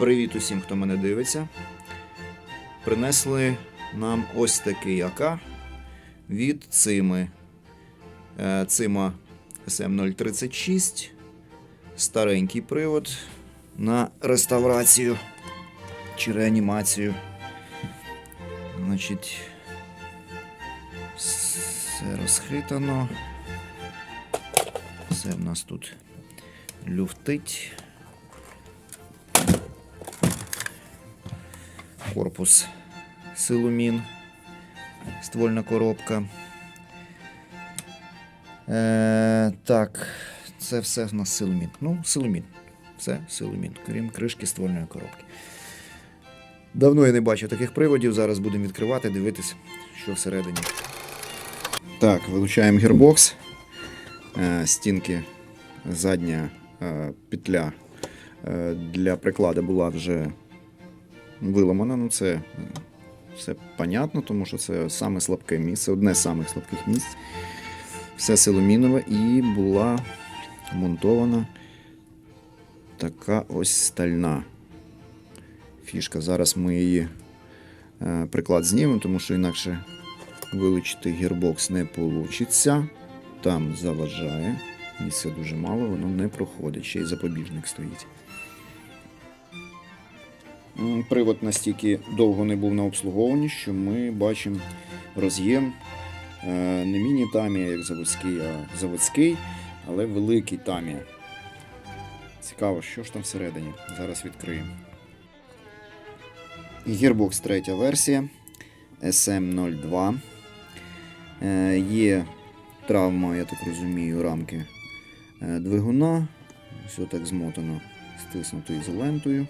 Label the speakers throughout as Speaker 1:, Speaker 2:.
Speaker 1: Привіт усім, хто мене дивиться. Принесли нам ось такий АК від Цими. Е, Цима SM036. Старенький привод на реставрацію чи реанімацію. Значить, все розхитано. Все в нас тут люфтить. Корпус силумін, ствольна коробка. Е, так, це все в нас силумін. Ну, силумін. Все силумін, крім кришки ствольної коробки. Давно я не бачив таких приводів. Зараз будемо відкривати, дивитися, що всередині. Так, вилучаємо гірбокс. Е, стінки, задня е, петля е, для прикладу була вже виламана. Ну, це е, все понятно, тому що це саме слабке місце, одне з самих слабких місць. Все силумінове і була монтована така ось стальна фішка. Зараз ми її е, приклад знімемо, тому що інакше вилучити гірбокс не вийде. Там заважає. Місця дуже мало, воно не проходить. Ще й запобіжник стоїть. Привод настільки довго не був на обслуговуванні, що ми бачимо роз'єм е, не міні-тамія, як заводський, а заводський, але великий тамія. Цікаво, що ж там всередині. Зараз відкриємо. Gearbox третя версія SM02. Е, Є травма, я так розумію, рамки е, двигуна. Все так змотано, стиснуто ізолентою.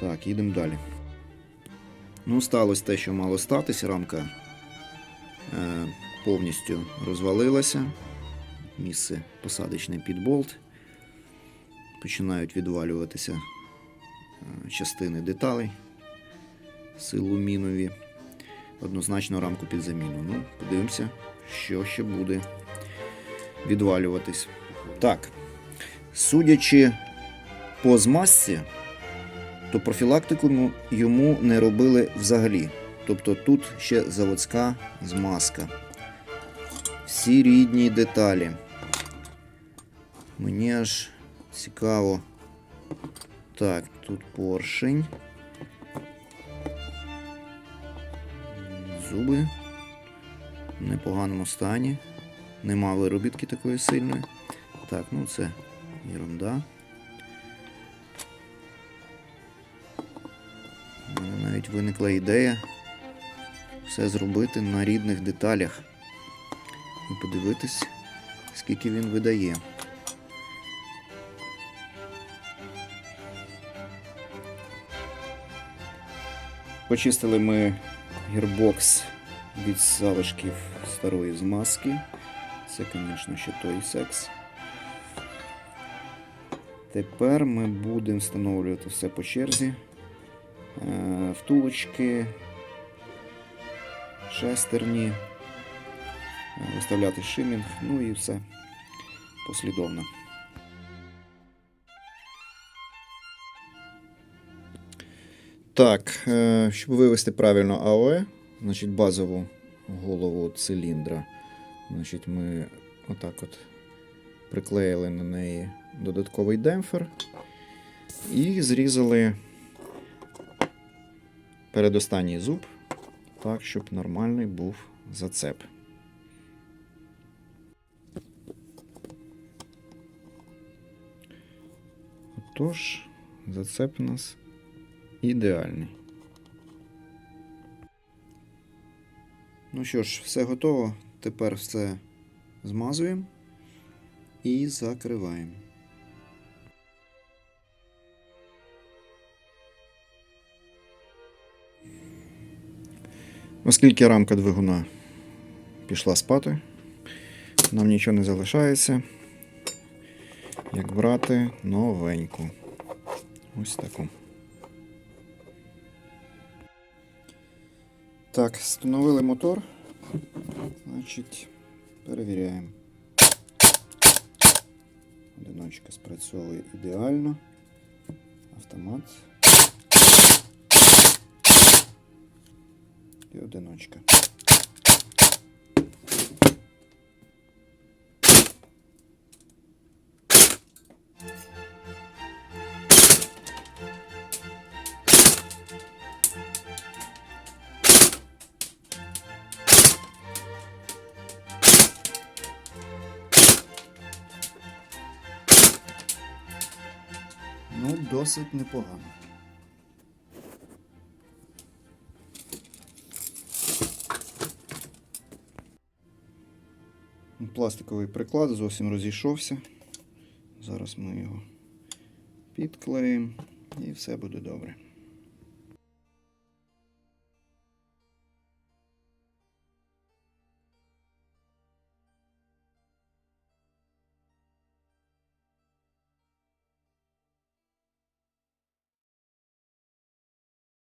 Speaker 1: Так, їдемо далі. Ну, сталося те, що мало статись. Рамка е, повністю розвалилася. Місце посадочне під болт. Починають відвалюватися е, частини деталей силумінові. Однозначно рамку під заміну. Ну, подивимося, що ще буде відвалюватись. Так, судячи по змазці, то профілактику йому не робили взагалі. Тобто тут ще заводська змазка. Всі рідні деталі. Мені аж цікаво. Так, тут поршень. Зуби в непоганому стані. Нема виробітки такої сильної. Так, ну це ерунда. Виникла ідея все зробити на рідних деталях і подивитись, скільки він видає. Почистили ми гірбокс від залишків старої змазки. Це, звісно, ще той секс. Тепер ми будемо встановлювати все по черзі. Втулочки, шестерні, е, виставляти шимінг, ну і все послідовно. Так, е, щоб вивести правильно АОЕ, значить базову голову циліндра, значить ми отак от приклеїли на неї додатковий демпфер і зрізали передостанній зуб, так, щоб нормальний був зацеп. Отож, зацеп у нас ідеальний. Ну що ж, все готово. Тепер все змазуємо і закриваємо. Оскільки рамка двигуна пішла спати, нам нічого не залишається, як брати новеньку. Ось таку. Так, встановили мотор. Значить, перевіряємо. Одиночка спрацьовує ідеально. Автомат. І одиночка. Ну, досить непогано. Пластиковий приклад зовсім розійшовся. Зараз ми його підклеїмо і все буде добре.